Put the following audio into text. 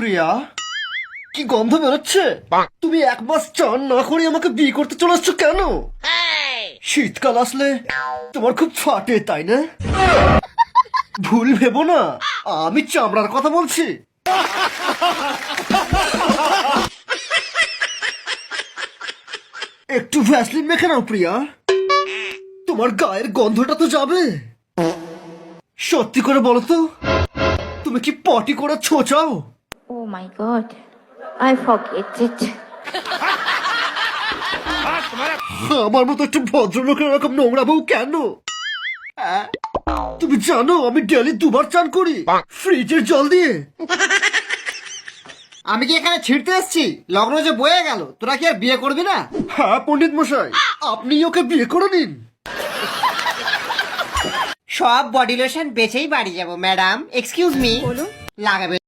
প্রিয়া। কি গন্ধ বেরোচ্ছে? তুমি এক মাস চান না করে আমাকে বিয়ে করতে চলে আসছো কেন? শীতকাল আসলে তোমার খুব ফাটে তাই না? ভুল ভেবো না আমি চামড়ার কথা বলছি। একটু ভ্যাসলিন মেখে নাও প্রিয়া। তোমার গায়ের গন্ধটা তো যাবে। সত্যি করে বলো তো তুমি কি পটি করে ছোচাও? Oh my god. I forget it. আমার মতো একটা ভদ্রলোকের এরকম নোংরা বউ কেন? তুমি জানো আমি ডেলি দুবার চান করি। ফ্রিজের জল দিয়ে। আমি কি এখানে ছিড়তে এসেছি? লগ্ন যে বয়ে গেল তোরা কি আর বিয়ে করবি না? হ্যাঁ পণ্ডিত মশাই। আপনি ওকে বিয়ে করে নিন। সব বডি লোশন বেচেই বাড়ি যাব ম্যাডাম। এক্সকিউজ মি লাগাবে